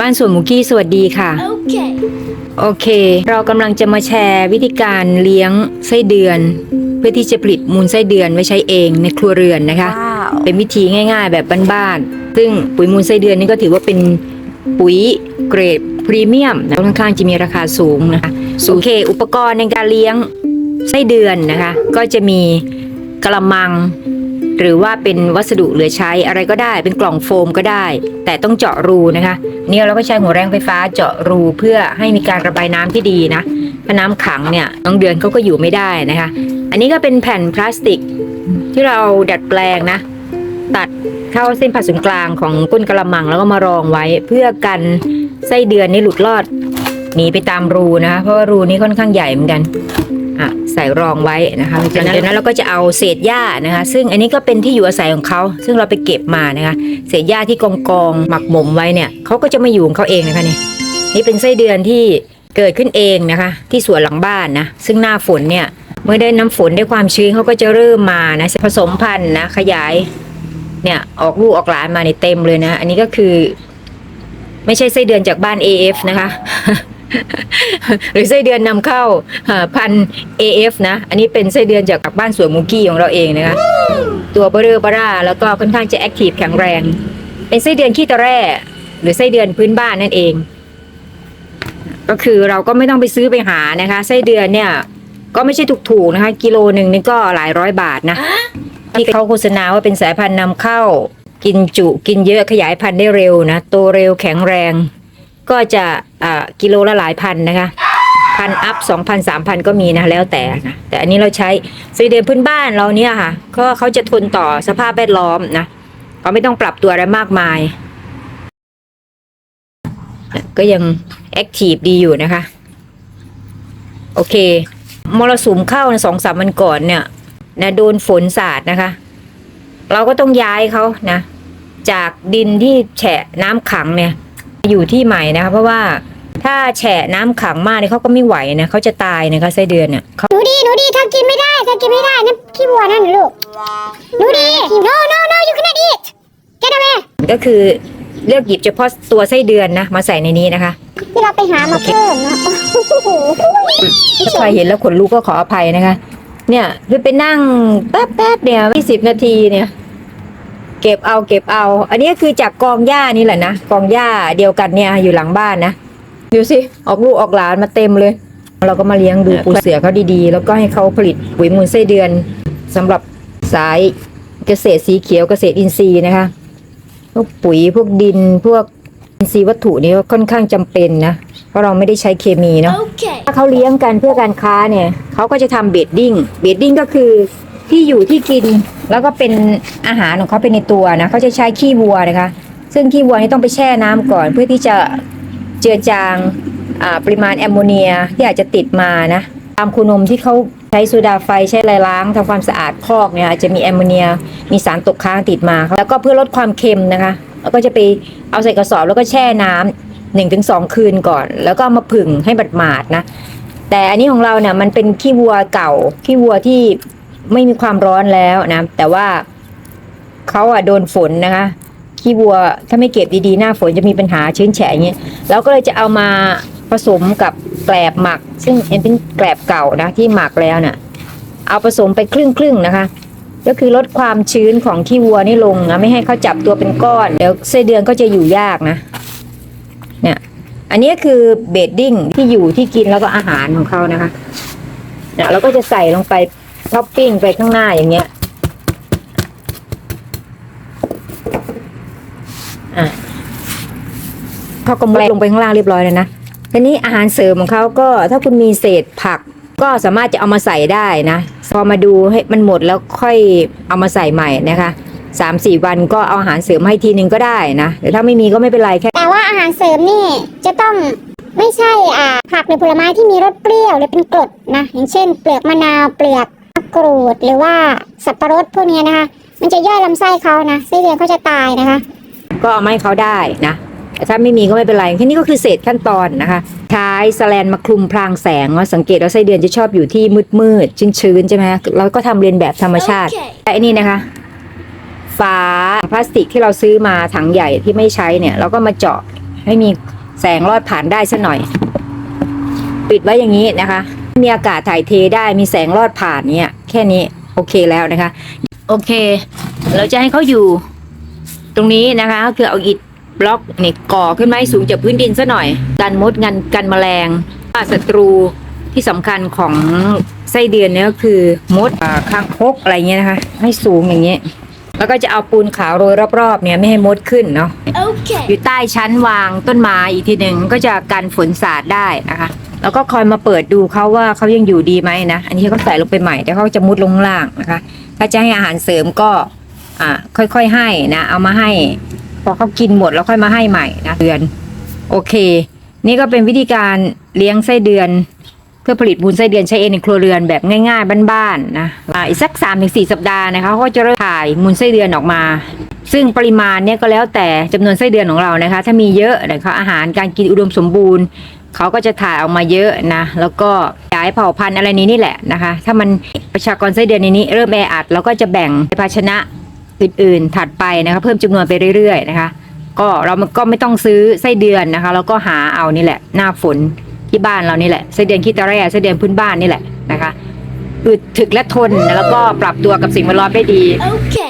บ้านสวนหมูกี้สวัสดีค่ะ Okay. โอเค เรากำลังจะมาแชร์วิธีการเลี้ยงไส้เดือน เพื่อที่จะผลิตมูลไส้เดือนไว้ใช้เองในครัวเรือนนะคะ Wow. เป็นวิธีง่าย ๆ แบบบ้านๆ ซึ่งปุ๋ยมูลไส้เดือนนี่ก็ถือว่าเป็นปุ๋ยเกรดพรีเมียมนะค่อนข้างจะมีราคาสูงนะคะโอเค อุปกรณ์ในการเลี้ยงไส้เดือนนะคะ ก็จะมีกระมัง หรือว่าเป็นวัสดุเหลือใช้อะไรก็ได้เป็นกล่องโฟมก็ได้ แต่ต้องเจาะรูนะคะเนี่ยเราก็ใช้หัวแรงไฟฟ้าเจาะรูเพื่อให้มีการระบายน้ำที่ดีนะถ้าน้ำขังเนี่ยน้องเดือนเขาก็อยู่ไม่ได้นะคะ อันนี้ก็เป็นแผ่นพลาสติกที่เราดัดแปลงนะ ตัดเข้าเส้นผ่าศูนย์กลางของก้นกระมังแล้วก็มารองไว้ เพื่อกันไส้เดือนนี่หลุดรอดหนีไปตามรูนะคะเพราะว่ารูนี้ค่อนข้างใหญ่เหมือนกัน อะใส่รองไว้นะคะจากนั้นเราก็จะเอาเศษหญ้านะคะ ซึ่งอันนี้ก็เป็นที่อยู่อาศัยของเขาซึ่งเราไปเก็บมานะคะ เศษหญ้าที่กองกองๆหมักหมมไว้เนี่ยเขาก็จะมาอยู่ของเขาเองนะคะนี่นี่เป็นไส้เดือนที่เกิดขึ้นเองนะคะ ที่สวนหลังบ้านนะซึ่งหน้าฝนเนี่ยเมื่อได้น้ำฝนได้ความชื้นเขาก็จะเริ่มมานะผสมพันธุ์นะขยายเนี่ยออกลูกออกหลานมาในเต็มเลยนะ อันนี้ก็คือ ไม่ใช่ไส้เดือนจากบ้าน AF นะคะ หรือไส้เดือนนำเข้าอ่าพันธุ์ AF นะ อันนี้เป็นไส้เดือนจากบ้านสวนมูกี้ของเราเองนะคะ ตัวเบอร์เรอเบอร่าแล้วก็ค่อนข้างจะแอคทีฟแข็งแรง เป็นไส้เดือนขี้ตะแร่ หรือไส้เดือนพื้นบ้านนั่นเอง ก็คือเราก็ไม่ต้องไปซื้อไปหานะคะ ไส้เดือนเนี่ย ก็ไม่ใช่ถูกๆนะคะ กิโลหนึ่งนี่ก็หลายร้อยบาทนะ ที่เขาโฆษณาว่าเป็นสายพันธุ์นำเข้า กินจุ กินเยอะขยายพันธุ์ได้เร็วนะ โตเร็วแข็งแรง ก็จะอ่า กิโลละหลายพันนะคะพันอัพสองพันสามพันก็มีนะแล้วแต่นะแต่อันนี้เราใช้ไส้เดือนพื้นบ้านเราเนี่ยค่ะก็เขาจะทนต่อสภาพแวดล้อมนะเขาไม่ต้องปรับตัวอะไรมากมาย ก็ยังแอคทีฟดีอยู่นะคะ โอเคมรสุมเข้าสองสามวันก่อนเนี่ยนะโดนฝนสาดนะคะ เราก็ต้องย้ายเขานะ จากดินที่แฉะน้ำขังเนี่ย อยู่ที่ใหม่นะคะเพราะว่า ถ้าแฉะน้ำขังมากเนี่ยเขาก็ไม่ไหวนะเขาจะตายนะคะไส้เดือนเนี่ยเขาหนูดีหนูดีเธอกินไม่ได้เธอกินไม่ได้นั่นขี้วัวนั่นลูกหนูดี no no no you cannot eat get away ก็คือเลือกหยิบเฉพาะตัวไส้เดือนนะ มาใส่ในนี้นะคะ ที่เราไปหามาเพิ่มนะโอ้โหถ้าใครเห็นแล้วขนลุกก็ขออภัยนะคะ เนี่ยคือไปนั่งแป๊บแป๊บๆเนี่ยยี่สิบนาทีเนี่ย เก็บเอาเก็บเอา อันนี้คือจากกองหญ้านี่แหละนะกองหญ้าเดียวกันเนี่ยอยู่หลังบ้านนะ ดูสิ ออกลูกออกหลานมาเต็มเลย เราก็มาเลี้ยงดูปูเสือเขาดีๆ แล้วก็ให้เขาผลิตปุ๋ยมูลไส้เดือนสำหรับสายเกษตรสีเขียวเกษตรอินทรีย์นะคะพวกปุ๋ยพวกดินพวกอินทรีย์วัตถุนี่ก็ค่อนข้างจำเป็นนะเพราะเราไม่ได้ใช้เคมีเนาะ Okay. ถ้าเขาเลี้ยงกันเพื่อการค้าเนี่ยเขาก็จะทำเบดดิ้งเบดดิ้งก็คือที่อยู่ที่กินแล้วก็เป็นอาหารของเขาเป็นในตัวนะเขาจะใช้ขี้วัวนะคะ ซึ่งขี้วัวนี่ต้องไปแช่น้ำก่อนเพื่อที่จะ เจือจางปริมาณแอมโมเนียที่อาจจะติดมานะตามคูนมที่เขาใช้โซดาไฟใช้อะไรล้างทำความสะอาดคอกเนี่ยอาจจะมีแอมโมเนียมีสารตกค้างติดมา แล้วก็เพื่อลดความเค็มนะคะแล้วก็จะไปเอาใส่กระสอบแล้วก็แช่น้ำหนึ่งถึงสองคืนก่อน แล้วก็มาผึ่งให้บัดหมาดนะแต่อันนี้ของเราเนี่ยมันเป็นขี้วัวเก่าขี้วัวที่ไม่มีความร้อนแล้วนะแต่ว่าเขาอะโดนฝนนะคะ ขี้วัวถ้าไม่เก็บดีๆ หน้าฝนจะมีปัญหาชื้นแฉะอย่างเงี้ยเราก็เลยจะเอามาผสมกับแกลบหมัก ซึ่งเป็นแกลบเก่านะที่หมักแล้วเนี่ยเอาผสมไปครึ่งครึ่งๆนะคะ ก็คือลดความชื้นของขี้วัวนี่ลงนะไม่ให้เขาจับตัวเป็นก้อน เดี๋ยวไส้เดือนก็จะอยู่ยากนะเนี่ยอันนี้คือเบดดิ้งที่อยู่ที่กินแล้วก็อาหารของเขานะคะเนี่ยเราก็จะใส่ลงไปท็อปปิ้งไปข้างหน้าอย่างเงี้ย อะ เขากำแลงลงไปข้างล่างเรียบร้อยแล้วนะทีนี้อาหารเสริมของเขาก็ถ้าคุณมีเศษผักก็สามารถจะเอามาใส่ได้นะพอมาดูให้มันหมดแล้วค่อยเอามาใส่ใหม่นะคะสามสี่วันก็เอาอาหารเสริมให้ทีนึงก็ได้นะหรือถ้าไม่มีก็ไม่เป็นไรแค่ แต่ว่าอาหารเสริมนี่จะต้องไม่ใช่อ่าผักหรือผลไม้ที่มีรสเปรี้ยวหรือเป็นกรดนะอย่างเช่น เปลือกมะนาวเปลือกมะกรูดหรือว่าสับปะรดพวกเนี้ยนะคะ มันจะย่อยลำไส้เขานะไส้เดือนเขาจะตายนะคะ ก็เอามาให้เขาได้นะ แต่ถ้าไม่มีก็ไม่เป็นไรแค่นี้ก็คือเศษขั้นตอนนะคะ ใช้สแลนมาคลุมพรางแสงว่าสังเกตว่าไส้เดือนจะชอบอยู่ที่มืดมืดๆชื้นๆใช่ไหมเราก็ทำเรียนแบบธรรมชาติ Okay. แต่อันนี้นะคะฝาพลาสติกที่เราซื้อมาถังใหญ่ที่ไม่ใช้เนี่ย เราก็มาเจาะให้มีแสงรอดผ่านได้สักหน่อย ปิดไว้อย่างนี้นะคะ มีอากาศถ่ายเทได้มีแสงรอดผ่านเนี่ยแค่นี้โอเคแล้วนะคะ โอเค เราจะให้เขาอยู่ ตรงนี้นะคะก็คือเอาอิฐ บล็อกนี่ก่อขึ้นมาให้สูงจากพื้นดินซะหน่อย กันมดกันกันแมลงว่าศัตรูที่สำคัญของไส้เดือนเนี่ยก็คือมดอ่าคางคกอะไรเงี้ยนะคะ ให้สูงอย่างเงี้ยแล้วก็จะเอาปูนขาวโรยรอบๆเนี่ยไม่ให้มดขึ้นเนาะ Okay. อยู่ใต้ชั้นวางต้นไม้อีกทีหนึ่งก็จะกันฝนสาดได้นะคะ แล้วก็คอยมาเปิดดูเขาว่าเขายังอยู่ดีไหมนะ อันนี้เขาใส่ลงไปใหม่แต่เขาจะมุดลงข้างล่างนะคะ ถ้าจะให้อาหารเสริมก็อ่าค่อยๆให้นะ เอามาให้ พอเขากินหมดแล้วค่อยมาให้ใหม่นะเดือน โอเค นี่ก็เป็นวิธีการเลี้ยงไส้เดือน เพื่อผลิตมูลไส้เดือนใช้เองในครัวเรือนแบบง่ายๆบ้านๆนะอ่าอีกสัก3าถึงสสัปดาห์นะคะเขาก็จะเริ่มถ่ายมูลไส้เดือนออกมา ซึ่งปริมาณเนี่ยก็แล้วแต่จำนวนไส้เดือนของเรานะคะ ถ้ามีเยอะนะคะอาหารการกินอุดมสมบูรณ์เขาก็จะถ่ายออกมาเยอะนะ แล้วก็ขยายเผ่าพันธุ์อะไรนี้นี่แหละนะคะ ถ้ามันประชากรไส้เดือนในนี้ เริ่มแออัดเราก็จะแบ่งภาชนะ อื่นๆ ถัดไปนะคะเพิ่มจำนวนไปเรื่อยๆนะคะ ก็เราก็ไม่ต้องซื้อไส้เดือนนะคะแล้วก็หาเอานี่แหละ หน้าฝนที่บ้านเรานี่แหละไส้เดือนขี้ตะแร่ไส้เดือนพื้นบ้านนี่แหละนะคะอึดถึกและทนแล้วก็ปรับตัวกับสิ่งแวดล้อมได้ดี Okay.